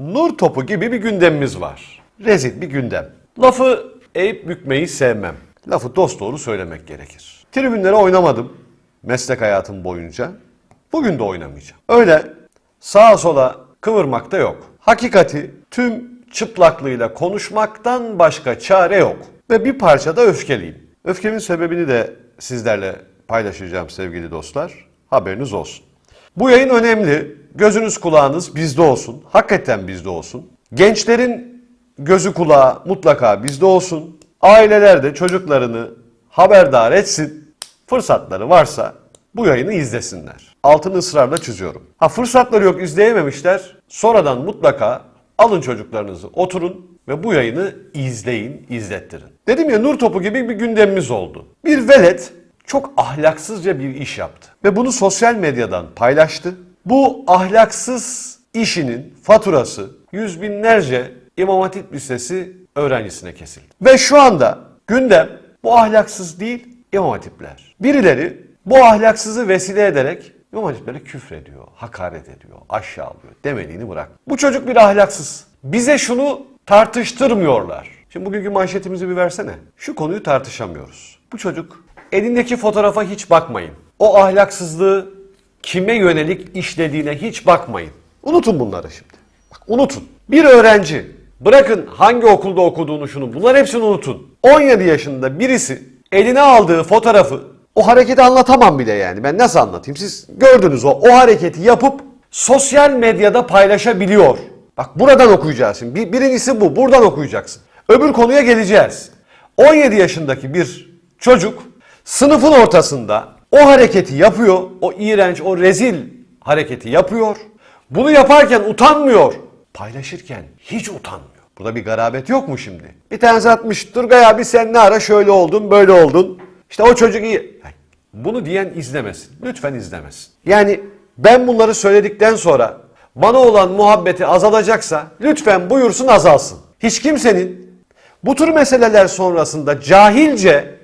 nur topu gibi bir gündemimiz var. Rezil bir gündem. Lafı eğip bükmeyi sevmem. Lafı dosdoğru söylemek gerekir. Tribünlere oynamadım meslek hayatım boyunca. Bugün de oynamayacağım. Öyle sağa sola kıvırmak da yok. Hakikati tüm çıplaklığıyla konuşmaktan başka çare yok. Ve bir parça da öfkeliyim. Öfkemin sebebini de sizlerle paylaşacağım sevgili dostlar. Haberiniz olsun. Bu yayın önemli. Gözünüz kulağınız bizde olsun. Hakikaten bizde olsun. Gençlerin gözü kulağı mutlaka bizde olsun. Aileler de çocuklarını haberdar etsin. Fırsatları varsa bu yayını izlesinler. Altını ısrarla çiziyorum. Ha fırsatları yok izleyememişler. Sonradan mutlaka alın çocuklarınızı oturun ve bu yayını izleyin, izlettirin. Dedim ya nur topu gibi bir gündemimiz oldu. Bir velet çok ahlaksızca bir iş yaptı. Ve bunu sosyal medyadan paylaştı. Bu ahlaksız işinin faturası yüz binlerce İmam Hatip Lisesi öğrencisine kesildi. Ve şu anda gündem bu ahlaksız değil İmam Hatipler. Birileri bu ahlaksızı vesile ederek İmam Hatiplere küfrediyor, hakaret ediyor, aşağılıyor, demeliğini bırak. Bu çocuk bir ahlaksız. Bize şunu tartıştırmıyorlar. Şimdi bugünkü manşetimizi bir versene. Şu konuyu tartışamıyoruz. Bu çocuk elindeki fotoğrafa hiç bakmayın. O ahlaksızlığı kime yönelik işlediğine hiç bakmayın. Unutun bunları şimdi. Bak unutun. Bir öğrenci bırakın hangi okulda okuduğunu şunu bunlar hepsini unutun. 17 yaşında birisi eline aldığı fotoğrafı o hareketi anlatamam bile yani. Ben nasıl anlatayım? Siz gördünüz o. O hareketi yapıp sosyal medyada paylaşabiliyor. Bak buradan okuyacağız şimdi. Bir, birincisi bu. Buradan okuyacaksın. Öbür konuya geleceğiz. 17 yaşındaki bir çocuk sınıfın ortasında o hareketi yapıyor. O iğrenç, o rezil hareketi yapıyor. Bunu yaparken utanmıyor. Paylaşırken hiç utanmıyor. Burada bir garabet yok mu şimdi? Bir tanesi atmış Turgay abi sen ne ara şöyle oldun böyle oldun. İşte o çocuk iyi. Bunu diyen izlemesin. Lütfen izlemesin. Yani ben bunları söyledikten sonra bana olan muhabbeti azalacaksa lütfen buyursun azalsın. Hiç kimsenin bu tür meseleler sonrasında cahilce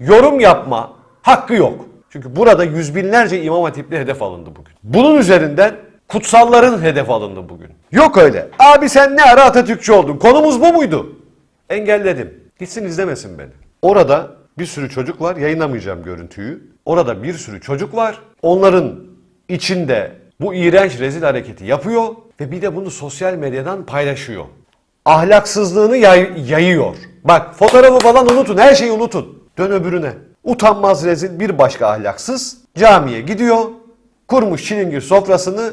yorum yapma hakkı yok. Çünkü burada yüz binlerce imam hatipli hedef alındı bugün. Bunun üzerinden kutsalların hedef alındı bugün. Yok öyle. Abi sen ne ara Atatürkçü oldun? Konumuz bu muydu? Engelledim. Gitsin izlemesin beni. Orada bir sürü çocuk var. Yayınlamayacağım görüntüyü. Orada bir sürü çocuk var. Onların içinde bu iğrenç rezil hareketi yapıyor ve bir de bunu sosyal medyadan paylaşıyor. Ahlaksızlığını yay- yayıyor. Bak fotoğrafı falan unutun, her şeyi unutun. Dön öbürüne. Utanmaz rezil bir başka ahlaksız camiye gidiyor. Kurmuş çilingir sofrasını,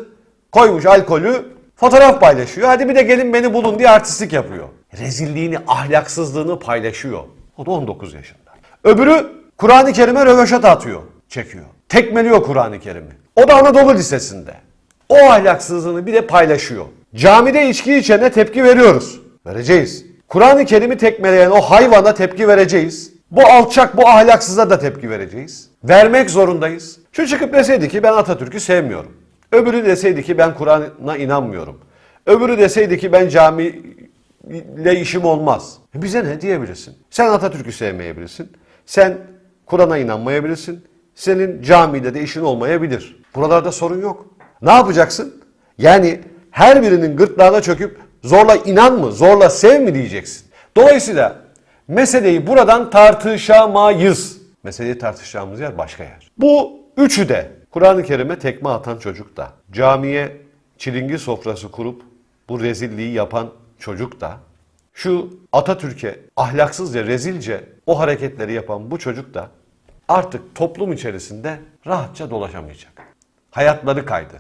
koymuş alkolü, fotoğraf paylaşıyor. Hadi bir de gelin beni bulun diye artistlik yapıyor. Rezilliğini, ahlaksızlığını paylaşıyor. O da 19 yaşında. Öbürü Kur'an-ı Kerim'e röveşat atıyor, çekiyor. Tekmeliyor Kur'an-ı Kerim'i. O da Anadolu Lisesi'nde. O ahlaksızlığını bir de paylaşıyor. Camide içki içene tepki veriyoruz. Vereceğiz. Kur'an-ı Kerim'i tekmeleyen o hayvana tepki vereceğiz. Bu alçak, bu ahlaksıza da tepki vereceğiz. Vermek zorundayız. Şu çıkıp deseydi ki ben Atatürk'ü sevmiyorum. Öbürü deseydi ki ben Kur'an'a inanmıyorum. Öbürü deseydi ki ben camiyle işim olmaz. E bize ne diyebilirsin? Sen Atatürk'ü sevmeyebilirsin. Sen Kur'an'a inanmayabilirsin. Senin camide de işin olmayabilir. Buralarda sorun yok. Ne yapacaksın? Yani her birinin gırtlağına çöküp zorla inan mı, zorla sev mi diyeceksin. Dolayısıyla meseleyi buradan tartışamayız. Meseleyi tartışacağımız yer başka yer. Bu üçü de Kur'an-ı Kerim'e tekme atan çocuk da, camiye çilingir sofrası kurup bu rezilliği yapan çocuk da, şu Atatürk'e ahlaksızca, rezilce o hareketleri yapan bu çocuk da artık toplum içerisinde rahatça dolaşamayacak. Hayatları kaydı.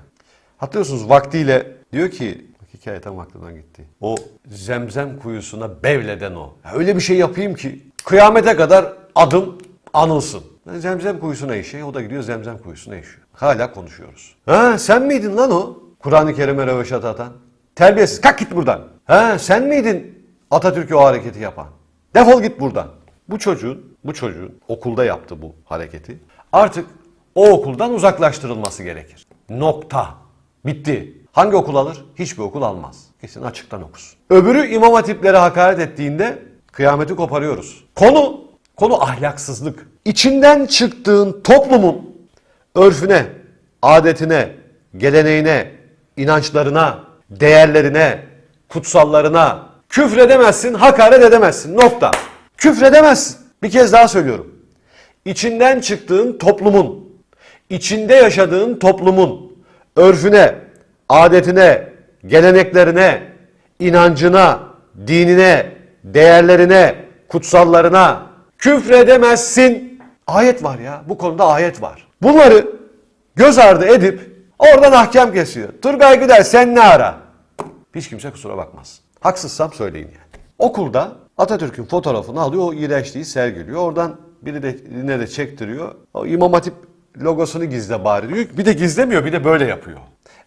Hatırlıyorsunuz vaktiyle diyor ki, hikaye tam aklımdan gitti. O zemzem kuyusuna bevleden o. Ya öyle bir şey yapayım ki kıyamete kadar adım anılsın. Ben zemzem kuyusuna işiyor, o da gidiyor zemzem kuyusuna işiyor. Hala konuşuyoruz. Ha sen miydin lan o? Kur'an-ı Kerim'e röveşat atan. Terbiyesiz kalk git buradan. Ha sen miydin Atatürk'e o hareketi yapan? Defol git buradan. Bu çocuğun, bu çocuğun okulda yaptı bu hareketi. Artık o okuldan uzaklaştırılması gerekir. Nokta. Bitti. Hangi okul alır? Hiçbir okul almaz. Kesin açıktan okusun. Öbürü imam hatiplere hakaret ettiğinde kıyameti koparıyoruz. Konu, konu ahlaksızlık. İçinden çıktığın toplumun örfüne, adetine, geleneğine, inançlarına, değerlerine, kutsallarına. Küfredemezsin, hakaret edemezsin. Nokta. Küfredemezsin. Bir kez daha söylüyorum. İçinden çıktığın toplumun, içinde yaşadığın toplumun örfüne, adetine, geleneklerine, inancına, dinine, değerlerine, kutsallarına küfredemezsin. Ayet var ya. Bu konuda ayet var. Bunları göz ardı edip oradan ahkam kesiyor. Turgay Güder sen ne ara? Hiç kimse kusura bakmaz. Haksızsam söyleyin yani. Okulda Atatürk'ün fotoğrafını alıyor, o iğrençliği sergiliyor. Oradan biri de yine de çektiriyor. O İmam Hatip logosunu gizle bari diyor. Bir de gizlemiyor, bir de böyle yapıyor.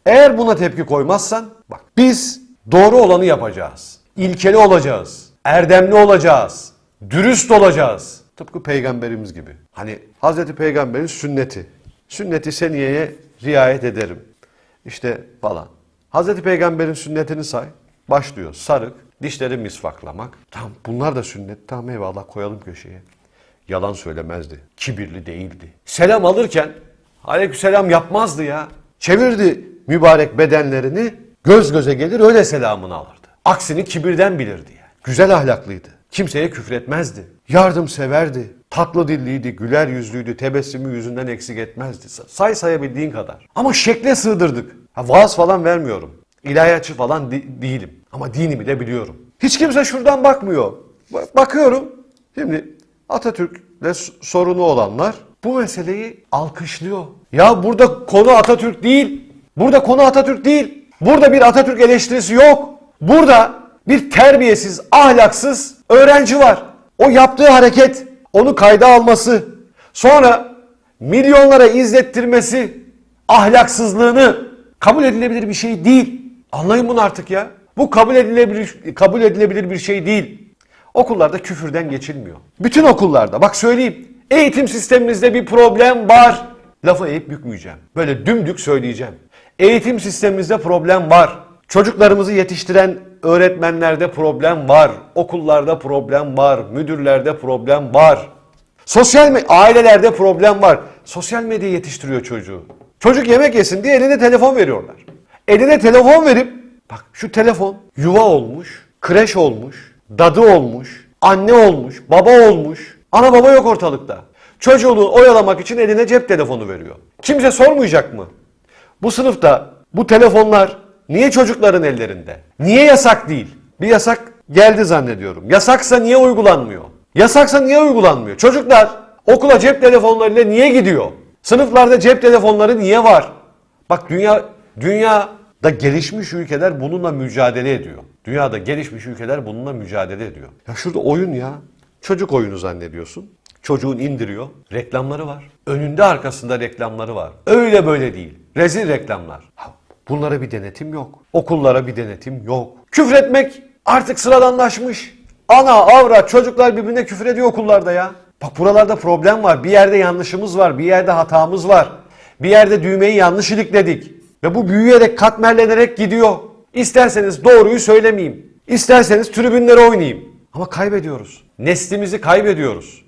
Eğer buna tepki koymazsan, bak biz doğru olanı yapacağız. İlkeli olacağız. Erdemli olacağız. Dürüst olacağız. Tıpkı peygamberimiz gibi. Hani Hazreti Peygamber'in sünneti. Sünneti seniyeye riayet ederim. İşte falan. Hazreti Peygamber'in sünnetini say. Başlıyor sarık, dişleri misvaklamak. Tamam bunlar da sünnet. Tamam eyvallah koyalım köşeye. Yalan söylemezdi. Kibirli değildi. Selam alırken aleykümselam yapmazdı ya. Çevirdi mübarek bedenlerini göz göze gelir öyle selamını alırdı. Aksini kibirden bilirdi yani. Güzel ahlaklıydı. Kimseye küfretmezdi. Yardımseverdi. Tatlı dilliydi, güler yüzlüydü, tebessümü yüzünden eksik etmezdi. Say sayabildiğin kadar. Ama şekle sığdırdık. Ha, vaaz falan vermiyorum. İlahiyatçı falan di- değilim. Ama dinimi de biliyorum. Hiç kimse şuradan bakmıyor. Ba- bakıyorum. Şimdi Atatürk'le sorunu olanlar bu meseleyi alkışlıyor. Ya burada konu Atatürk değil. Burada konu Atatürk değil. Burada bir Atatürk eleştirisi yok. Burada bir terbiyesiz, ahlaksız öğrenci var. O yaptığı hareket, onu kayda alması, sonra milyonlara izlettirmesi ahlaksızlığını kabul edilebilir bir şey değil. Anlayın bunu artık ya. Bu kabul edilebilir kabul edilebilir bir şey değil. Okullarda küfürden geçilmiyor. Bütün okullarda bak söyleyeyim. Eğitim sistemimizde bir problem var. Lafı eğip bükmeyeceğim. Böyle dümdük söyleyeceğim. Eğitim sistemimizde problem var. Çocuklarımızı yetiştiren öğretmenlerde problem var. Okullarda problem var. Müdürlerde problem var. Sosyal me- ailelerde problem var. Sosyal medya yetiştiriyor çocuğu. Çocuk yemek yesin diye eline telefon veriyorlar. Eline telefon verip bak şu telefon yuva olmuş, kreş olmuş, dadı olmuş, anne olmuş, baba olmuş. Ana baba yok ortalıkta. Çocuğunu oyalamak için eline cep telefonu veriyor. Kimse sormayacak mı? Bu sınıfta bu telefonlar niye çocukların ellerinde? Niye yasak değil? Bir yasak geldi zannediyorum. Yasaksa niye uygulanmıyor? Yasaksa niye uygulanmıyor? Çocuklar okula cep telefonlarıyla niye gidiyor? Sınıflarda cep telefonları niye var? Bak dünya dünyada gelişmiş ülkeler bununla mücadele ediyor. Dünyada gelişmiş ülkeler bununla mücadele ediyor. Ya şurada oyun ya. Çocuk oyunu zannediyorsun. Çocuğun indiriyor. Reklamları var. Önünde arkasında reklamları var. Öyle böyle değil. Rezil reklamlar. Bunlara bir denetim yok. Okullara bir denetim yok. Küfretmek artık sıradanlaşmış. Ana, avrat, çocuklar birbirine küfür ediyor okullarda ya. Bak buralarda problem var. Bir yerde yanlışımız var. Bir yerde hatamız var. Bir yerde düğmeyi yanlış ilikledik. Ve bu büyüyerek katmerlenerek gidiyor. İsterseniz doğruyu söylemeyeyim. İsterseniz tribünlere oynayayım. Ama kaybediyoruz. Neslimizi kaybediyoruz.